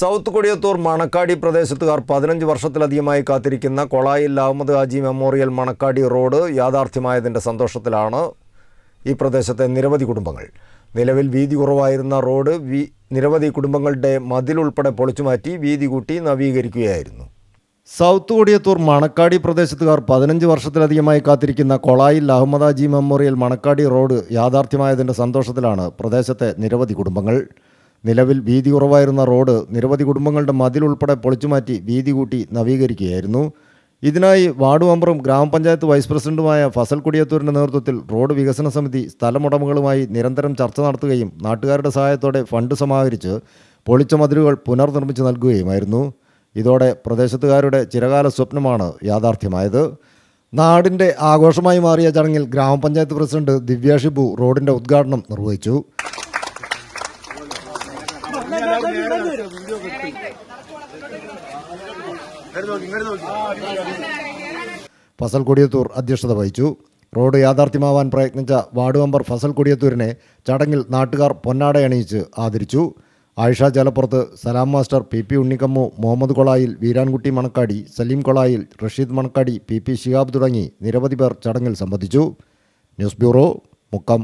South Kodiyathur മണക്കാടി പ്രദേശത്തുകാർ പതിനഞ്ച് വർഷത്തിലധികമായി കാത്തിരിക്കുന്ന കൊളായിൽ അഹമ്മദ് ഹാജി മെമ്മോറിയൽ മണക്കാടി റോഡ് യാഥാർത്ഥ്യമായതിന്റെ സന്തോഷത്തിലാണ് ഈ പ്രദേശത്തെ നിരവധി കുടുംബങ്ങൾ. നിലവിൽ വീതി കുറവായിരുന്ന റോഡ് വി നിരവധി കുടുംബങ്ങളുടെ മതിലുൾപ്പെടെ പൊളിച്ചുമാറ്റി വീതി കൂട്ടി നവീകരിക്കുകയായിരുന്നു. സൗത്ത് കൊടിയത്തൂർ മണക്കാടി പ്രദേശത്തുകാർ പതിനഞ്ച് വർഷത്തിലധികമായി കാത്തിരിക്കുന്ന കൊളായിൽ അഹമ്മദ് ഹാജി മെമ്മോറിയൽ മണക്കാടി റോഡ് യാഥാർത്ഥ്യമായതിന്റെ സന്തോഷത്തിലാണ് പ്രദേശത്തെ നിരവധി കുടുംബങ്ങൾ. നിലവിൽ വീതി കുറവായിരുന്ന റോഡ് നിരവധി കുടുംബങ്ങളുടെ മതിലുൾപ്പെടെ പൊളിച്ചുമാറ്റി വീതി കൂട്ടി നവീകരിക്കുകയായിരുന്നു. ഇതിനായി വാർഡ് മെമ്പറും ഗ്രാമപഞ്ചായത്ത് വൈസ് പ്രസിഡന്റുമായ ഫസൽ കുടിയത്തൂരിന്റെ നേതൃത്വത്തിൽ റോഡ് വികസന സമിതി സ്ഥലമുടമകളുമായി നിരന്തരം ചർച്ച നടത്തുകയും നാട്ടുകാരുടെ സഹായത്തോടെ ഫണ്ട് സമാഹരിച്ച് പൊളിച്ച മതിലുകൾ പുനർനിർമ്മിച്ച് നൽകുകയുമായിരുന്നു. ഇതോടെ പ്രദേശത്തുകാരുടെ ചിരകാല സ്വപ്നമാണ് യാഥാർത്ഥ്യമായത്. നാടിന്റെ ആഘോഷമായി മാറിയ ചടങ്ങിൽ ഗ്രാമപഞ്ചായത്ത് പ്രസിഡന്റ് ദിവ്യ ഷിബു റോഡിന്റെ ഉദ്ഘാടനം നിർവഹിച്ചു. ഫസൽ കൊടിയത്തൂർ അധ്യക്ഷത വഹിച്ചു. റോഡ് യാഥാർത്ഥ്യമാവാൻ പ്രയത്നിച്ച വാർഡ് മെമ്പർ ഫസൽ കൊടിയത്തൂരിനെ ചടങ്ങിൽ നാട്ടുകാർ പൊന്നാടയണിയിച്ച് ആദരിച്ചു. Ayisha ജലപ്പുറത്ത് Salam master P P Unnikammu Muhammad Kolayil Veerankutty Manakkadi Saleem Kolayil Rasheed Manakkadi P P Shihab തുടങ്ങി നിരവധി പേർ ചടങ്ങിൽ സംബന്ധിച്ചു. News bureau Mukkam.